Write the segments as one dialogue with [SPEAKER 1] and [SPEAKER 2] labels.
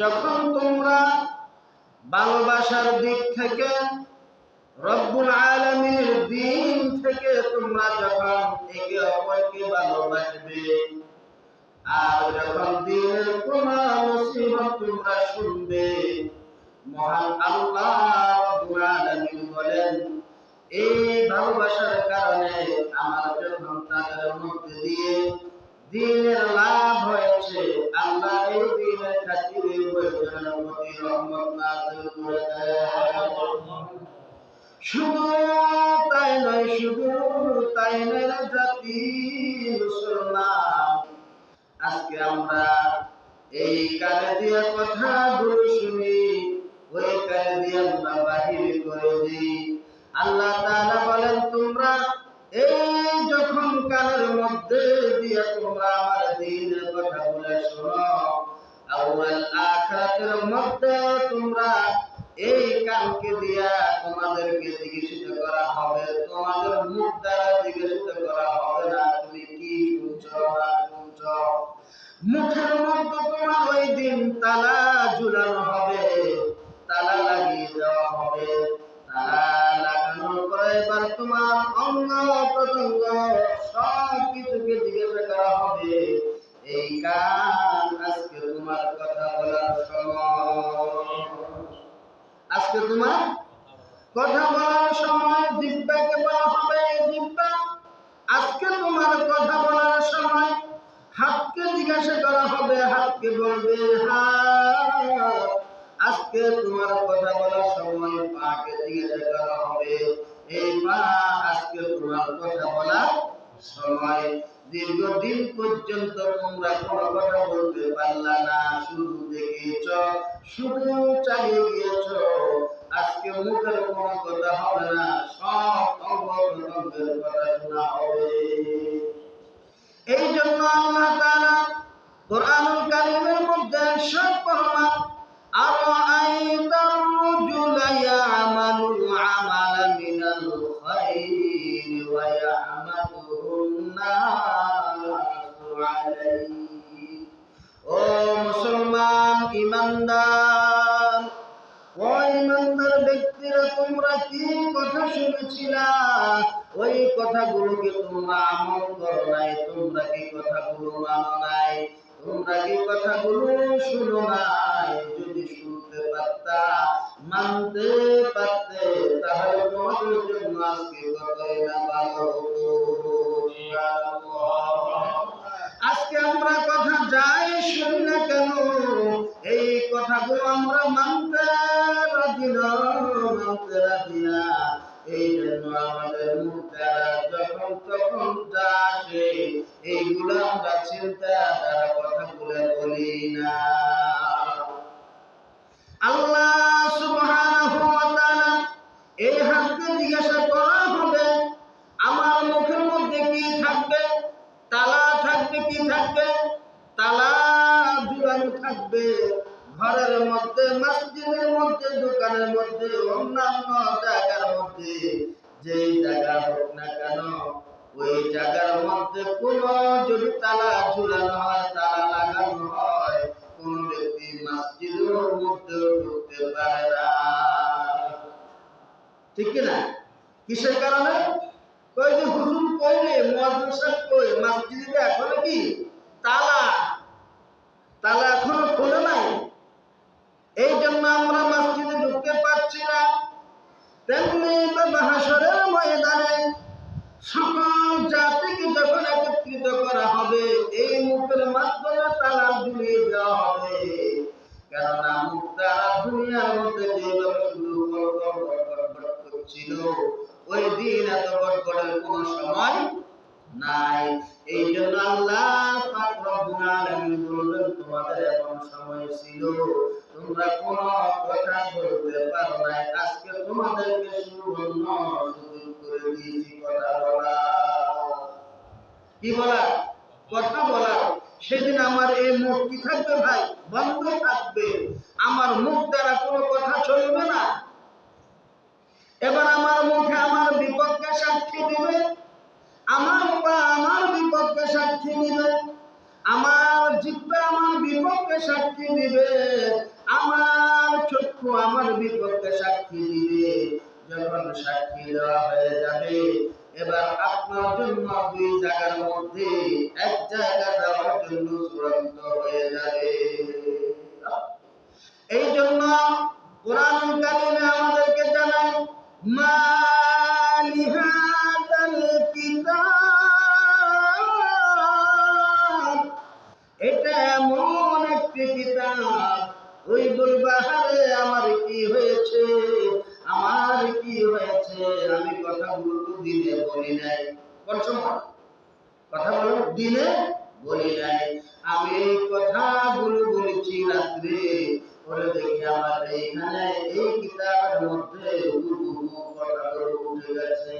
[SPEAKER 1] যখন তোমরা ভালোবাসার দিক থেকে রব্বুল আলমীর দিন থেকে তোমরা যখন একে অপরকে ভালোবাসবে, আর যখন দিনের কোন মুসিবত তোমরা শুনবে, মহান আল্লাহ রব্বুল আলামিন বলেন, এই ভালোবাসার কারণে আমার যখন তাদের মধ্যে দিয়ে দিনের লাভ হয়েছে। আল্লাহ এই দিনের খাতিরে প্রয়োজনের প্রতি রহমত নাযিল করে শুধু তাই নয়, শুধু তাই নয়, জাতি, মুসলমান, আজকে আমরা এই কানে দিয়ে কথা গুলো শুনি, ওই কানে দিয়ে আমরা বাহির করে দিই। আল্লাহ তাআলা বলেন, তোমরা এই কানের মধ্যে দিয়ে তোমরা আমার দিনের কথা বলে শোনো। আউয়াল আখিরাতের মধ্যে তোমরা এই কানকে দিয়া তোমাদেরকে জিজ্ঞাসিত করা হবে। তোমাদের মুখ দ্বারা জিজ্ঞাসিত করা হবে না। তুমি কি শুনছো না শুনছো? মুখের মধ্যে তোমার ওই দিন তালা ঝুলানো হবে। তালা লাগিয়ে দেওয়া হবে। তালা লাগানোর পরে এবার তোমার অঙ্গ প্রত্যঙ্গ সব কিছুকে জিজ্ঞাসা করা হবে। এই কান আজকে তোমার কথা বলার সময়। আজকে তোমার কথা বলার সময় জিব্বাকে বলা হবে, জিব্বা। আজকে তোমার কথা বলার সময় হাতকে জিজ্ঞাসা করা হবে, হাতকে বলবে, হাত। আজকে তোমার কথা বলার সময় পাকে জিজ্ঞাসা করা হবে, এই পা আজকে তোমার কথা বলার সময় দীর্ঘদিন পর্যন্ত তোমরা কোনো কথা বলতে পারলা না। শুধু দেখিয়েছ, শুধু চালিয়ে গিয়েছ আজকে মুখের কোন কথা হবে না, সব অঙ্গের কথা শোনা হবে। এই জন্য আল্লাহ তারা কোরআনুল শুনেছিলা ওই কথাগুলোকে তোমরা আমল করো নাই, তোমরা কি কথাগুলো মানো নাই? তোমরা কি কথাগুলো শুনো নাই? যদি শুনতে পারতা, মানতে পারতে, তাহলে তোমাদের জন্য আজকে কতই না ভালো আজকে আমরা কথা যাই শুনি না কেন, এই কথাগুলো আমরা মানতে যেই জায়গা হোক না কেন, ওই জায়গার মধ্যে কোন যদি তালা ঝুলানো হয়, তালা লাগানো হয়, কোন ব্যক্তি মসজিদের মধ্যে ঢুকতে পারে না। ঠিক কিনা কিসের কারণে? কই যে হুজুর কইলে, মাদ্রাসা কই, মসজিদে এখনও কি? তালা। তালা এখনও খোলে নাই। এই জন্য আমরা মসজিদে ঢুকতে পারছি না। তেমনি হাসরের ময়দানে সকল জাতিকে যখন একত্রিত করা হবে, এই মুখের মাধ্যমে তালা ঝুলিয়ে দেওয়া হবে। কেননা মুখ দুনিয়ার মধ্যে যেভাবে শুধু করছিল ওই দিন এত গড়গড়ের কোন সময় নাই। এই জন্য আল্লাহ পাক বললেন, তোমাদের এমন সময় ছিল তোমরা কোন কথা বলতে পারো নাই আজকে তোমাদেরকে সুবর্ণ সুযোগ করে দিয়েছি কথা বলা। কি বলা? কথা বলা। সেদিন আমার এই মুখ কি থাকবে ভাই? বন্ধ থাকবে। আমার মুখ দ্বারা কোনো কথা চলবে না। এবার আমার মুখে আমার বিপক্ষে সাক্ষী দিবে। আমার পা আমার বিপক্ষে সাক্ষী দিবে। আমার জিব্বা আমার বিপক্ষে সাক্ষী দিবে। আমার চক্ষু আমার বিপক্ষে সাক্ষী দিবে। যখন সাক্ষী দেওয়া হয়ে যাবে, এবার আপনার জন্য দুই জায়গার মধ্যে এক জায়গা যাওয়ার জন্য চূড়ান্ত হয়ে যাবে। এই জন্য কোরআন কালিমে আমাদেরকে জানায়, মা ওই বলবা হারে আমার কি হয়েছে? আমার কি হয়েছে? আমি কথাগুলো দিনে বলি নাই। কথা বলো, দিনে বলি নাই। আমি কথাগুলো বলেছি রাত্রে। পরে দেখি আমার এইখানে, এই কিতাবের মধ্যে কথাগুলো উঠে গেছে।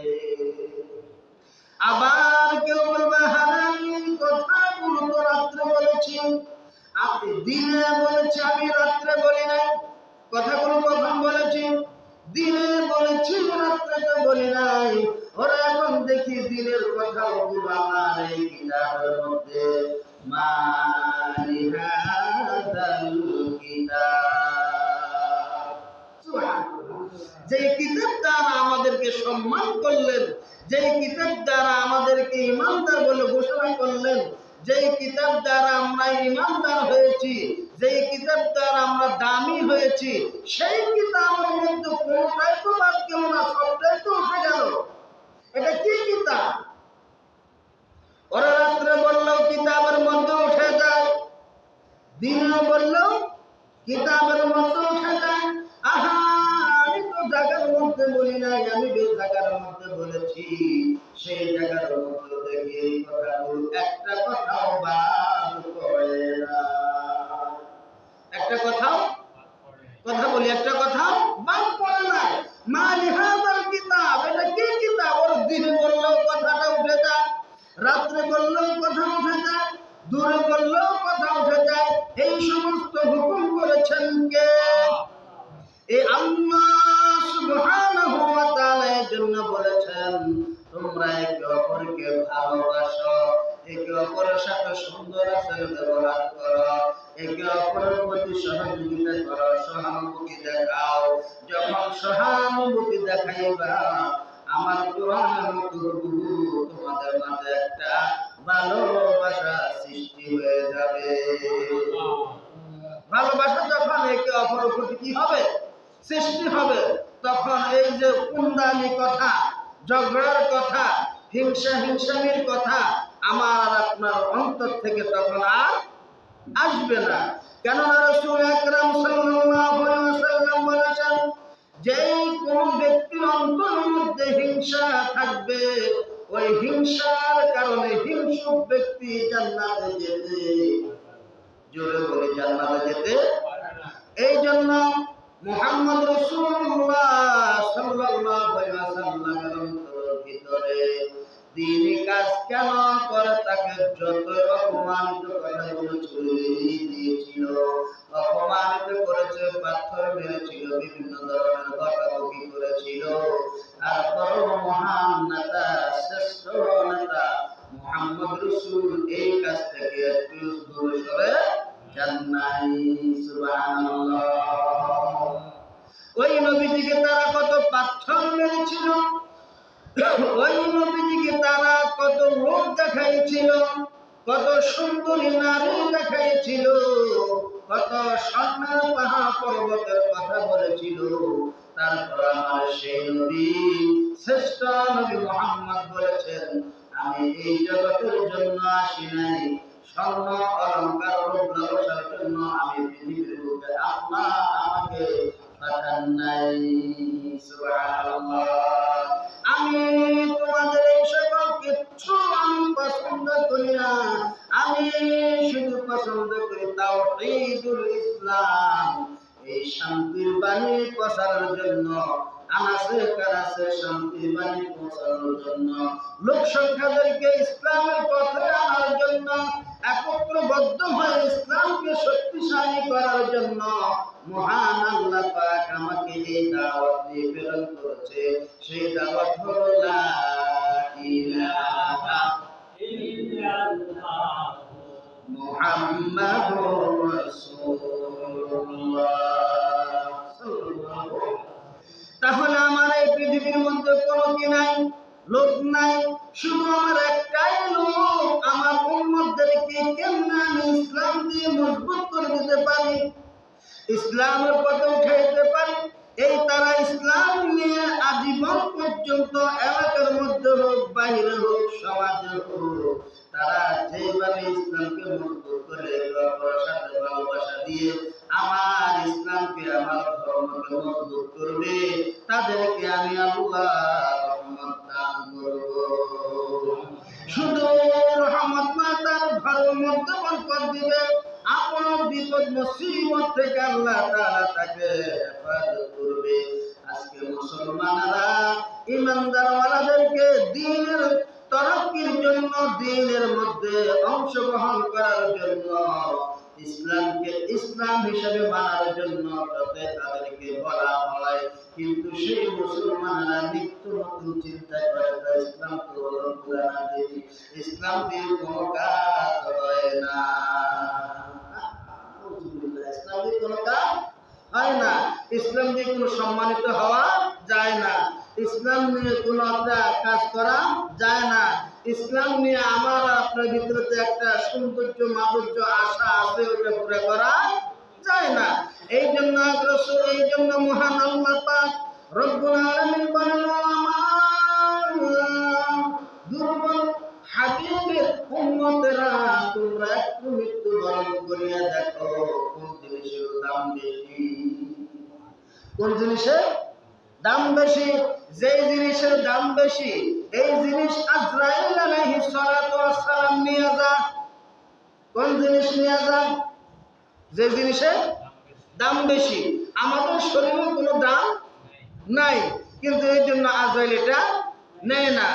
[SPEAKER 1] আবার কেউ বলবে হারে আমি এই কথাগুলো রাত্রে বলেছি। আপনি দিনে ইমানদার হয়েছি যে কিতাব দ্বারা আমরা দামি হয়েছি, সেই কিতাবের মধ্যে কোনটাই তো বাদ গেল না, সবটাই তো উঠে গেল। এটা কি কিতাব? ওরা রাত্রে বললেও কিতাবের মধ্যে উঠে যায় দিনে বললেও কিতাবের মধ্যে উঠে যায়। আহা, আমি তো জায়গার মধ্যে বলি নাই, আমি বেশ জায়গার মধ্যে বলেছি, সেই জায়গার মধ্যে দেখি এই কথাগুলো একটা কথাও বাদ একটা কথাও কথা বলি, একটা কথা। বাদ পড়ে নাই। মা লিহাজার কিতাব, এটা কি কিতাব? ওর দিনে বললেও কথাটা উঠে যায়, রাত্রে বললেও কথা উঠে যায়, দূরে বললেও কথা উঠে যায়। এই সমস্ত হুকুম করেছেন কে? এই আল্লাহ সুবহানাহু ওয়া তাআলা জন্য বলেছেন, তোমরা একে অপরকে ভালোবাসো, একে অপরের সাথে সুন্দর আচরণ ব্যবহার করো। একে অপরের প্রতি সহযোগিতা করো, সহানুভূতি দেখাও। যখন সহানুভূতি দেখাইবা, আমার তোমাদের মাঝে একটা ভালোবাসা সৃষ্টি হয়ে যাবে। ভালোবাসা যখন একে অপরের প্রতি কি হবে? সৃষ্টি হবে। তখন এই যে কুন্দানি কথা, ঝগড়ার কথা, হিংসা হিংসামির কথা, আমার আপনার অন্তর থেকে তখন আর আসবে না। কেননা রসুল আলাইহি ওয়াসাল্লাম বলেছেন, যেই কোন ব্যক্তির অন্তরের মধ্যে হিংসা থাকবে, ওই হিংসার কারণে হিংসুক ব্যক্তি জান্নাতে যেতে। জোরে বলে, জান্নাতে যেতে এই জন্য মুহাম্মদ রাসূলুল্লাহ সাল্লাল্লাহু আলাইহি ওয়াসাল্লামের ভিতরে দিনই কাজ কেন করে? তাকে যত অপমানিত কথাগুলো ছড়িয়ে দিয়েছিল। অপমানিত করেছে, পাথর মেরেছিল, বিভিন্ন ধরনের বকাবকি করেছিল। তারপর মহান নেতা, শ্রেষ্ঠ নেতা মুহাম্মদ রসুল এই কাজ থেকে একটু দূরে সরে যান নাই ওই নবীজিকে তারা কত পাথর মেরেছিল? ওই নবীজিকে তারা কত রূপ দেখাইছিল, কত সুন্দরী নারী দেখাইছিল, কত স্বর্ণের পাহাড় পর্বতের কথা বলেছিল। তারপর আমার সেই নবী, শ্রেষ্ঠ নবী মোহাম্মদ বলেছেন, আমি এই জগতের জন্য আসি নাই। স্বর্ণ অলঙ্কার লালসার জন্য আমি পৃথিবীর বুকে আপনার আমাকে পাঠান নাই। আমি তোমাদের পছন্দ করি তাওহীদুল ইসলাম। এই শান্তির বাণী প্রচারের জন্য, আনাসে কানাসে শান্তির বাণী পৌঁছানোর জন্য, লোক সংখ্যাদেরকে ইসলামের পথে আনার জন্য, একত্রবদ্ধ হয়ে ইসলামকে শক্তিশালী করার জন্য মহান আল্লাহ পাক আমাকে এই দাওয়াত দিয়ে প্রেরণ করেছে। সেই দাওয়াত হলো লা ইলাহা রাসূলুল্লাহ তাহলে আমার এই পৃথিবীর মধ্যে কোনো কি নাই? লোক নাই। শুধু আমার একটাই লোক। আমার উম্মতদেরকে কেমনে আমি ইসলাম দিয়ে মজবুত করে দিতে পারি? ইসলামের পথে উঠে যেতে পারি? এই তারা ইসলাম নিয়ে আজীবন পর্যন্ত এলাকার মধ্যে হোক, বাইরে হোক, সমাজে হোক তারা যেভাবে ইসলামকে মজবুত করে সাথে ভালোবাসা দিয়ে আমার ইসলামকে, আমার ধর্মকে মজবুত করবে, তাদেরকে আমি আল্লাহ দান করব। শুধু রহমত না, তার ঘরের মধ্যে বরকত দিবে। আপন বিপদ মুসিবত থেকে আল্লাহ তাআলা তাকে হেফাজত করবে। আজকে মুসলমানেরা ইমানদার ওয়ালাদেরকে দ্বীনের তরক্কির জন্য দ্বীনের মধ্যে অংশগ্রহণ করার জন্য, ইসলামকে ইসলাম হিসেবে মানার জন্য তাতে তাদেরকে বলা হয়। কিন্তু সেই মুসলমানেরা নিত্য নতুন চিন্তা করে ইসলাম তো হলো পুরানা দেবী ইসলাম দিয়ে কোনো কাজ হয় না। ইসলাম দিয়ে কোনো কাজ হয় না। ইসলাম দিয়ে কোনো সম্মানিত হওয়া যায় না। ইসলাম নিয়ে কোনো একটা কাজ করা যায় না। ইসলাম নিয়ে আমার আপনার ভিতরে একটা সৌন্দর্য, মাধুর্য, আশা আছে ওটা পুরো করা যায় না। এই জন্য আগ্রসর এই জন্য মহান আল্লাহ পাক রব্বুল আলামিন বলেন আমার দুর্বল হাবিবের উম্মতেরা, তোমরা একটু মৃত্যু বরণ করিয়া দেখো, কোন জিনিসের দাম বেশি? কোন জিনিসের দাম বেশি? যেই জিনিসের দাম বেশি, এই জিনিস আজরাইল আলাইহিস সালাতু ওয়াসসালাম নিয়ে যা। কোন জিনিস নিয়ে যা? যে জিনিসের দাম বেশি। আমাদের শরীরে কোনো দাম নাই, কিন্তু এই জন্য আজরাইল এটা নেয় না।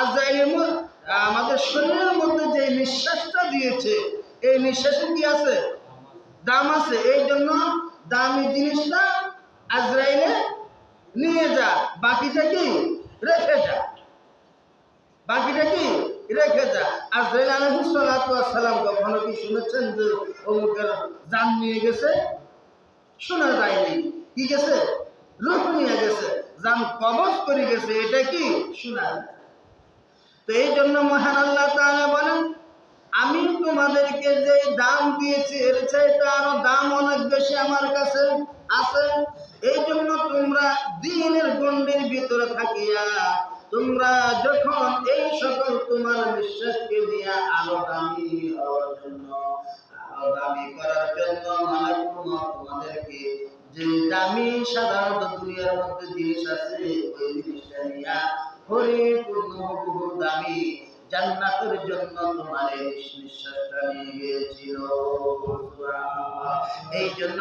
[SPEAKER 1] আজরাইলের আমাদের শরীরের মধ্যে যে নিঃশ্বাসটা দিয়েছে, এই নিঃশ্বাসে কি আছে? দাম আছে। এই জন্য দামি জিনিসটা আজরাইলে নিয়ে যা, বাকিটা কি? রেখে যা। বাকিটা কি? রেখে যা। আজরাইল সালাম কখনো কি শুনেছেন যে অমুকের জান নিয়ে গেছে? শোনা যায়নি। কি গেছে? রূপ নিয়ে গেছে। জান কবজ করে গেছে। এটা কি? শোনা। তো এই জন্য মহান আল্লাহ তাআলা বলেন আমি তোমাদেরকে যে দাম দিয়েছি, এর চাইতে আরও দাম অনেক বেশি আমার কাছে আছে। এই জন্য তোমরা দিনের গণ্ডির ভিতরে থাকিয়া, তোমরা যখন এই সকল তোমার বিশ্বাসকে নিয়ে আরও দামি হওয়ার জন্য আরও দামি করার জন্য মানে তোমাদেরকে যে দামি সাধারণত দুনিয়ার মধ্যে জিনিস আছে ওই জিনিসটা নিয়ে দামি জান্নাতের জন্য তোমার এই নিঃশ্বাসটা নিয়ে গিয়েছিল। এই জন্য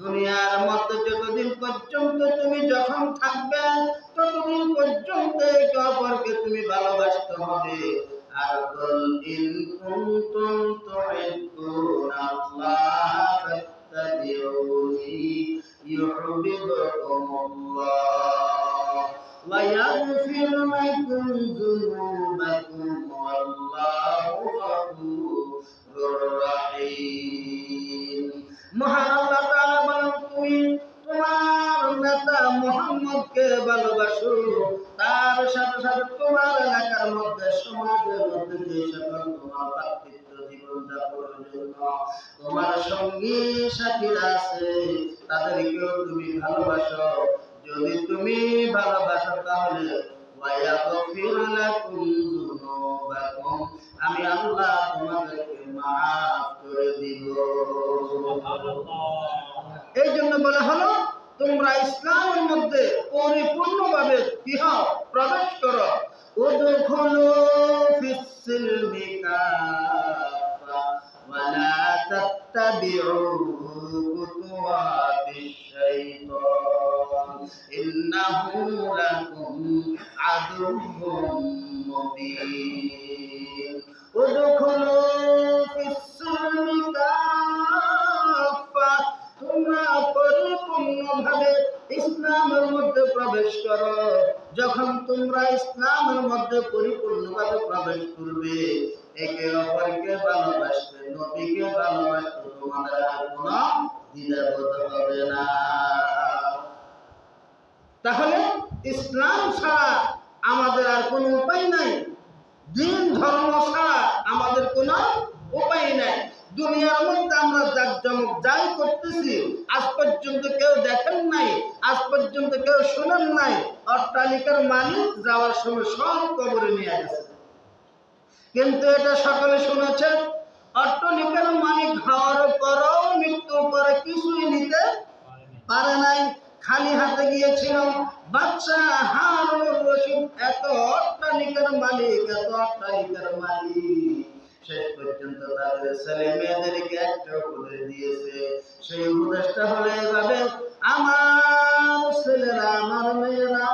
[SPEAKER 1] দুনিয়ার মধ্যে যতদিন পর্যন্ত তুমি যখন থাকবে, ততদিন পর্যন্ত একে অপরকে তুমি ভালোবাসতে হবে। أرض إن كنتم تحبون الله فاتبعوني يحببكم الله. ويغفر لكم ذنوبكم জন্য। তোমার সঙ্গী সাথীরা আছে তাদেরকেও তুমি ভালোবাসো। যদি তুমি ভালোবাসো তাহলে আমি আল্লাহ তোমাদেরকে মাফ করে দিব। এই জন্য বলা হলো তোমরা ইসলামের মধ্যে পরিপূর্ণভাবে হও প্রবেশ করো। উদখুলু ফিস-সিলমি কাফা ওয়ালা তাত্তাবিউ খুতুওয়াতিশ শাইতান ইন্নাহু লাকুম আদুউম মুবিন উদখুলু ফিস-সিলমি কাফা তোমরা পরিপূর্ণভাবে ইসলামের মধ্যে প্রবেশ করো। যখন তোমরা ইসলামের মধ্যে পরিপূর্ণভাবে প্রবেশ করবে, একে অপরকে অট্টালিকার মালিক যাওয়ার সময় সব কবরে নিয়ে গেছে। কিন্তু এটা সকলে শুনেছেন অট্টালিকার মালিক হওয়ার পরও মৃত্যুর পরে কিছুই নিতে পারে নাই। খালি হাতে গিয়েছিল, বাচ্চা হারুনুর রশিদ, এত অট্টালিকার মালিক, এত অট্টালিকার মালিক। শেষ পর্যন্ত তাদের ছেলে মেয়েদেরকে একটা উপদেশ দিয়েছে। সেই উপদেশটা হলো এভাবে, আমার ছেলেরা, আমার মেয়েরা,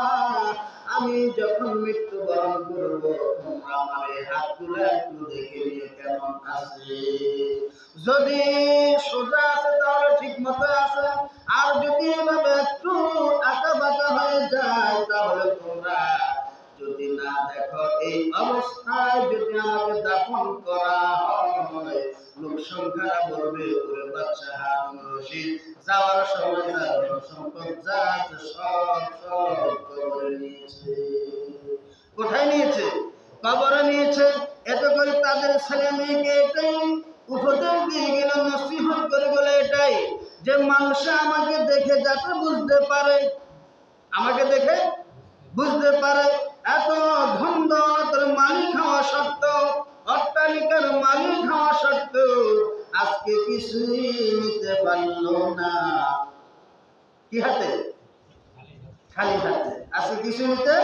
[SPEAKER 1] আমি যখন মৃত্যুবরণ করব, তোমরা আমার হাত তুলে একটু দেখে নিয়ে কেমন আছে। যদি সোজা আছে তাহলে ঠিক মতো আছে, আর যদি এভাবে একটু আঁকা বাঁকা হয়ে যায়, তাহলে এই অবস্থায় যদি আমাকে দাফন করা হয়, লোক বলবে ওরে বাচ্চা যাওয়ার সময় তার সম্পদ সব সব কবরে নিয়েছে। কোথায় নিয়েছে? কবরে নিয়েছে। এত করে তাদের ছেলে মেয়েকে এটাই উপদেশ দিয়ে গেল নসিহত করে গেল এটাই যে মানুষ আমাকে দেখে যাতে বুঝতে পারে। আমাকে দেখে বুঝতে পারে। এত ধন দৌলতের মালিক হওয়া সত্ত্বেও, অট্টালিকার মালিক হওয়া সত্ত্বেও আজকে কিছুই নিতে পারল না। কি হাতে? খালি হাতে। আজকে কিছু নিতে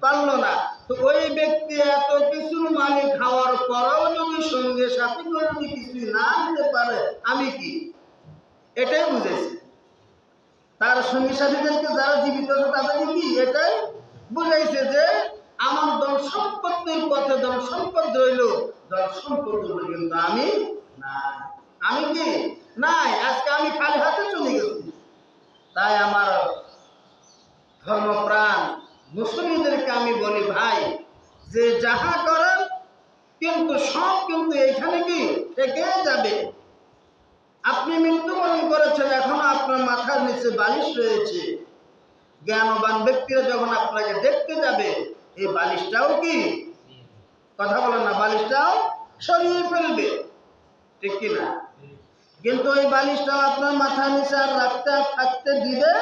[SPEAKER 1] পারল না। তো ওই ব্যক্তি এত কিছুর মালিক হওয়ার পরেও যদি সঙ্গে সাথে করে যদি কিছু না নিতে পারে, আমি কি? এটাই বুঝেছি। তার সঙ্গী সাথীদেরকে যারা জীবিত আছে, তাদেরকে কি? এটাই বুঝাইছে যে আমার দল সম্পত্তির পথে দল সম্পদ রইল, দল সম্পদ কিন্তু আমি না আমি কি? নাই, আজকে আমি খালি হাতে চলে গেছি। তাই আমার ধর্মপ্রাণ মুসলিমদেরকে আমি বলি, ভাই, যে যাহা করেন কিন্তু সব কিন্তু এখানে কি থেকে যাবে? আপনি মৃত্যুবরণ করেছেন, এখনও আপনার মাথার নিচে বালিশ রয়েছে। জ্ঞানবান ব্যক্তিরা যখন আপনাকে দেখতে যাবে, এই বালিশটাও কি? কথা বলেন না, বালিশটাও সরিয়ে ফেলবে। ঠিক কি না? কিন্তু ওই বালিশটাও আপনার মাথা নিচে আর রাখতে থাকতে দিবে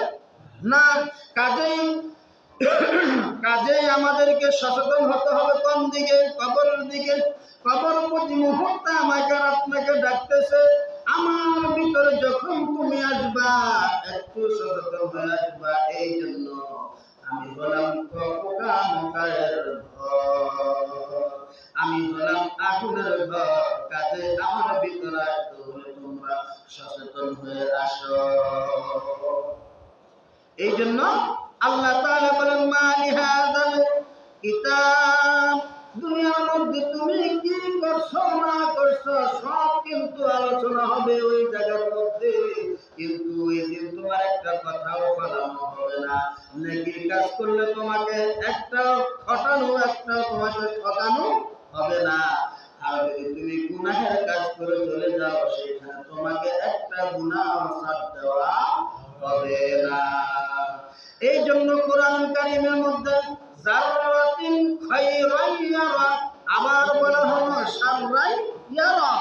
[SPEAKER 1] না। কাজেই কাজেই আমাদেরকে সচেতন হতে হবে কোন দিকে, কবরের দিকে। কবর প্রতি মুহূর্তে আমাকে আপনাকে ডাকতেছে আমার ভিতরে যখন তুমি আসবা, একটু সচেতন হয়ে আসবা এই জন্য আমি হলাম পোকা মকারের আমি হলাম আগুনের ঘর, কাজে আমার ভিতরে আসতে তোমরা সচেতন হয়ে আসো। এই জন্য আল্লাহ তাআলা বলেন মালি হাদাল কিতাব দুনিয়ার মধ্যে তুমি কি করছ, না করছ, সব কিন্তু আলোচনা হবে ওই জায়গার মধ্যে। কিন্তু ওই দিন তোমার একটা কথাও বলানো হবে না। নেকির কাজ করলে তোমাকে একটা খটানো একটা তোমাকে ঠকানো হবে না? আর যদি তুমি গুনাহের কাজ করে চলে যাও, সেখানে তোমাকে একটা গুনাহ ছাড় দেওয়া হবে না। এই জন্য কোরআন কারিমের মধ্যে আবার বলা হলো শাররাই ইয়ারা।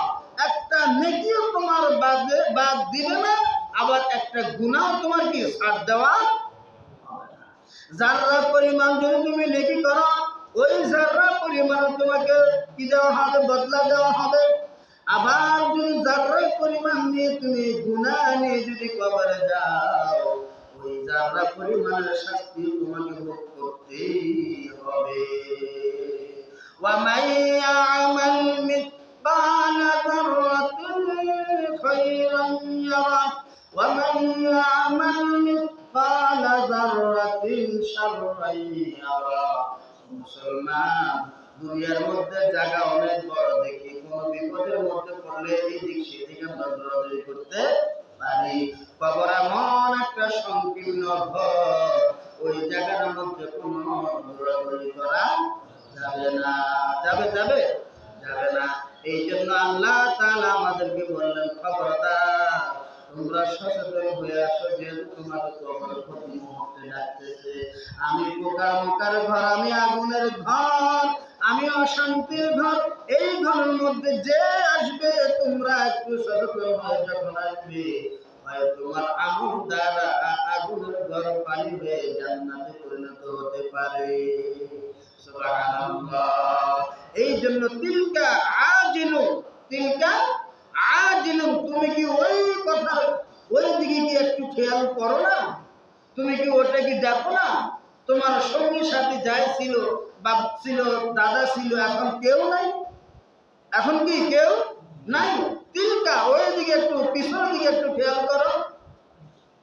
[SPEAKER 1] একটা নেকিও তোমার বাদে বাদ দিবে না, আবার একটা গুনাহ তোমার কি ছাড় দেওয়া হবে পরিমাণ যদি তুমি নেকি করো, ওই যাররা পরিমাণ তোমাকে কি দেওয়া হবে, বদলা দেওয়া হবে? আবার যদি যাররা পরিমাণ নিয়ে তুমি গুনাহ নিয়ে যদি কবরে যাও, ওই যাররা পরিমাণের শাস্তি তোমাকে ভোগ করতেই হবে ومن يعمل مثقال ذرة خيرا يره ومن يعمل مثقال ذرة شرا يره মুসলমান দুনিয়ার মধ্যে জায়গা অনেক বড় দেখি কোন বিপদের মধ্যে পড়লে এই দিক সেদিকে আমরা দৌড়াদৌড়ি করতে পারি কবর এমন একটা সংকীর্ণ ঘর ওই জায়গার মধ্যে কোনো দৌড়াদৌড়ি করা যাবে না, যাবে যাবে যাবে না। এই জন্য আল্লাহ আমাদেরকে বললেন, খবরদার, তোমরা সচেতন হয়ে আসো মুহূর্তে ডাকতেছে। আমি পোকা মোকার ঘর, আমি আগুনের ঘর, আমি অশান্তির ঘর, এই ঘরের মধ্যে যে আসবে, তোমরা একটু সচেতন হয়ে যখন আসবে। তোমার আগুন দ্বারা আগুনের ঘর পানি হয়ে জান্নাতে পরিণত হতে পারে। এই জন্য তিলকা আজিলু তিলকা আজিলু তুমি কি ওই কথা ওই দিকে কি একটু খেয়াল করো না? তুমি কি ওটা কি দেখো না? তোমার সঙ্গী সাথী যাই বাপ ছিল, দাদা ছিল, এখন কেউ নাই? এখন কি কেউ নাই? তিলকা ওই দিকে একটু, পিছনের দিকে একটু খেয়াল করো।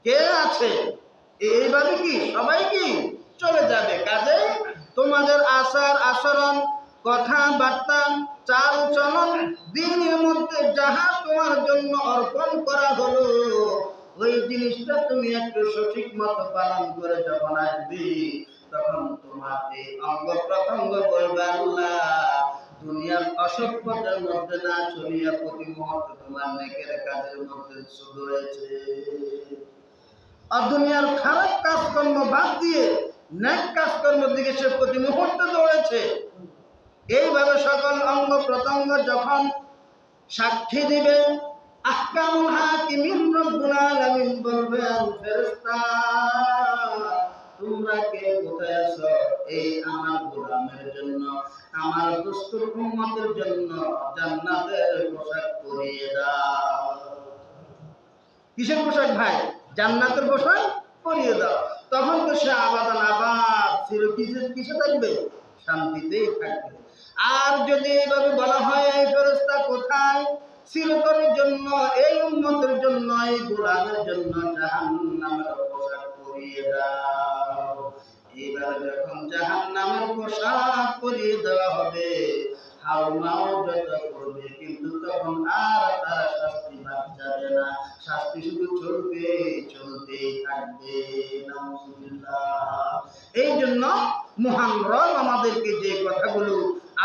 [SPEAKER 1] কে আছে? এইভাবে কি? সবাই কি? চলে যাবে। কাজে তোমাদের আচার, আচরণ কথাবার্তা চাল, চলন, দিনের মধ্যে যাহা তোমার জন্য অর্পণ করা হলো, ওই জিনিসটা তুমি একটু সঠিক মতো পালন করে যখন আসবি তখন তোমার এই অঙ্গ প্রত্যঙ্গ বলবে আল্লাহ। দুনিয়ার অসভ্যতার মধ্যে না চলিয়া প্রতি মুহূর্তে তোমার নেকের কাজের মধ্যে শুরু হয়েছে আর দুনিয়ার খারাপ কাজকর্ম বাদ দিয়ে ন্যাক কাজকর্মের দিকে সে প্রতি মুহূর্তে দৌড়েছে। এইভাবে সকল অঙ্গ প্রত্যঙ্গ যখন সাক্ষী দিবে, আহকামুল হাকিমিন রব্বুল আলামিন ফেরেশতা। তোমরা কে কোথায় আছো? এই আমার গোলামের জন্য, আমার দুষ্টুর উম্মতের জন্য জান্নাতের পোশাক পরিয়ে দাও। কিসের পোশাক ভাই? জান্নাতের পোশাক পরিয়ে দাও। তখন তো সে আবাদান আবাদ ছিল। কিসে কিসে থাকবে? শান্তিতেই থাকবে। আর যদি এইভাবে বলা হয়, এই ফেরস্তা কোথায়? চিরতরের জন্য, এই উন্মতের জন্য, এই গোলামের জন্য জাহান্নামের পোশাক দাও এবার যখন জাহান্নামের পোশাক পরিয়ে দেওয়া হবে হাউমাও যত করবে, কিন্তু তখন আর শাস্তি যাবে না। শাস্তি শুধু চলবে থাকবে এই জন্য মহান রব আমাদেরকে যে কথাগুলো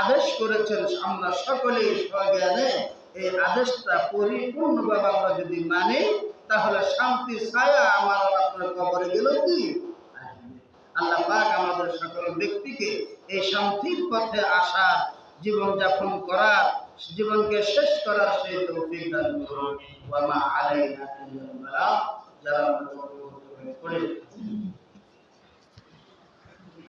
[SPEAKER 1] আদেশ করেছেন, আমরা সকলেই স্বজ্ঞানে এই আদেশটা পরিপূর্ণভাবে আমরা যদি মানি তাহলে শান্তি ছায়া আমার আপনার কবরে গেল কি? আল্লাহ পাক আমাদের সকল ব্যক্তিকে এই শান্তির পথে আসা জীবন যাপন করার, জীবনকে শেষ করার সেই তৌফিক দান করুন। ওয়া মা আলাইনা ইল্লা যারা আমাদের করে।